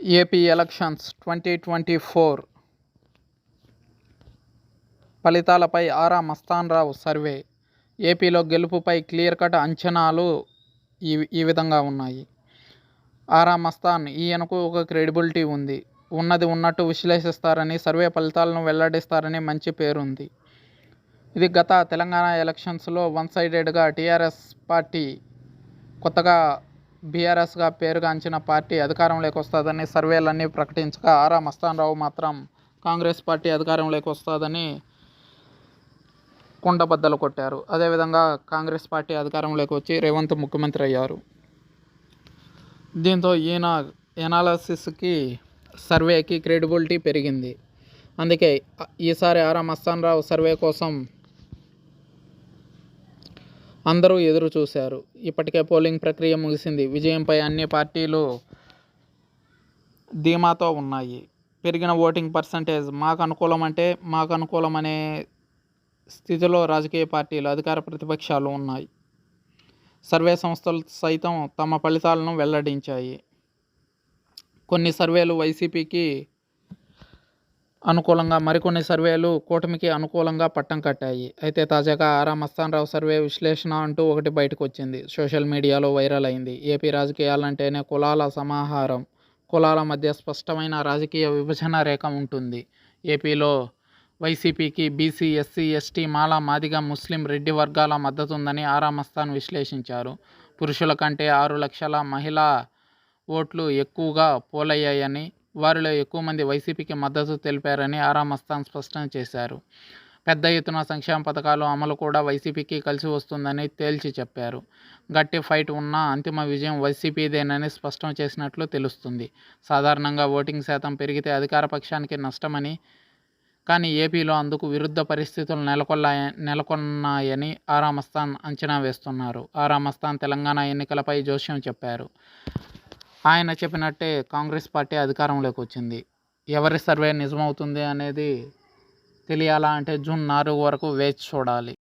AP elections twenty twenty four ఫలితాలపై ఆరా Mastan Rao survey. ఏపీలో గెలుపుపై clear cut అంచనాలు ఈ ఈ విధంగా ఉన్నాయి. ఆరా మస్తాన్ ఈయనకు ఒక క్రెడిబిలిటీ ఉంది. ఉన్నది ఉన్నట్టు విశ్లేషిస్తారని సర్వే ఫలితాలను వెల్లడిస్తారని మంచి పేరుంది. ఇది గత తెలంగాణ ఎలక్షన్స్లో వన్ సైడెడ్గా టీఆర్ఎస్ పార్టీ కొత్తగా బీఆర్ఎస్గా పేరుగాంచిన పార్టీ అధికారంలోకి వస్తుందని సర్వేలన్నీ ప్రకటించగా ఆరా మస్తాన్రావు మాత్రం కాంగ్రెస్ పార్టీ అధికారంలోకి వస్తుందని కుండబద్దలు కొట్టారు. అదేవిధంగా కాంగ్రెస్ పార్టీ అధికారంలోకి వచ్చి రేవంత్ ముఖ్యమంత్రి అయ్యారు. దీంతో ఈయన ఎనాలసిస్కి సర్వేకి క్రెడిబిలిటీ పెరిగింది. అందుకే ఈసారి ఆరా మస్తాన్రావు సర్వే కోసం అందరూ ఎదురు చూశారు. ఇప్పటికే పోలింగ్ ప్రక్రియ ముగిసింది. విజయంపై అన్ని పార్టీలు ధీమాతో ఉన్నాయి. పెరిగిన ఓటింగ్ పర్సంటేజ్ మాకు అనుకూలం అంటే మాకు అనుకూలం అనే స్థితిలో రాజకీయ పార్టీలు అధికార ప్రతిపక్షాలు ఉన్నాయి. సర్వే సంస్థలు సైతం తమ ఫలితాలను వెల్లడించాయి. కొన్ని సర్వేలు వైసీపీకి అనుకూలంగా మరికొన్ని సర్వేలు కూటమికి అనుకూలంగా పట్టం కట్టాయి. అయితే తాజాగా ఆరా మస్తాన్రావు సర్వే విశ్లేషణ అంటూ ఒకటి బయటకు వచ్చింది సోషల్ మీడియాలో వైరల్ అయింది. ఏపీ రాజకీయాలంటేనే కులాల సమాహారం కులాల మధ్య స్పష్టమైన రాజకీయ విభజన రేఖ ఉంటుంది. ఏపీలో వైసీపీకి BC SC ST Mala Madiga ముస్లిం రెడ్డి వర్గాల మద్దతు ఉందని ఆరా మస్తాన్ విశ్లేషించారు. పురుషుల కంటే ఆరు లక్షల మహిళా ఓట్లు ఎక్కువగా పోలయ్యాయని వారిలో ఎక్కువ మంది వైసీపీకి మద్దతు తెలిపారని ఆరా మస్తాన్ స్పష్టం చేశారు. పెద్ద ఎత్తున సంక్షేమ పథకాలు అమలు కూడా వైసీపీకి కలిసి వస్తుందని తేల్చి చెప్పారు. గట్టి ఫైట్ ఉన్న అంతిమ విజయం వైసీపీదేనని స్పష్టం చేసినట్లు తెలుస్తుంది. సాధారణంగా ఓటింగ్ శాతం పెరిగితే అధికార పక్షానికి నష్టమని కానీ ఏపీలో అందుకు విరుద్ధ పరిస్థితులు నెలకొల్లా నెలకొన్నాయని ఆరామస్థాన్ అంచనా వేస్తున్నారు. ఆరామస్థాన్ తెలంగాణ ఎన్నికలపై జోస్యం చెప్పారు. ఆయన చెప్పినట్టే కాంగ్రెస్ పార్టీ అధికారంలోకి వచ్చింది. ఎవరి సర్వే నిజమవుతుంది అనేది తెలియాలా అంటే జూన్ నాలుగు వరకు వేచి చూడాలి.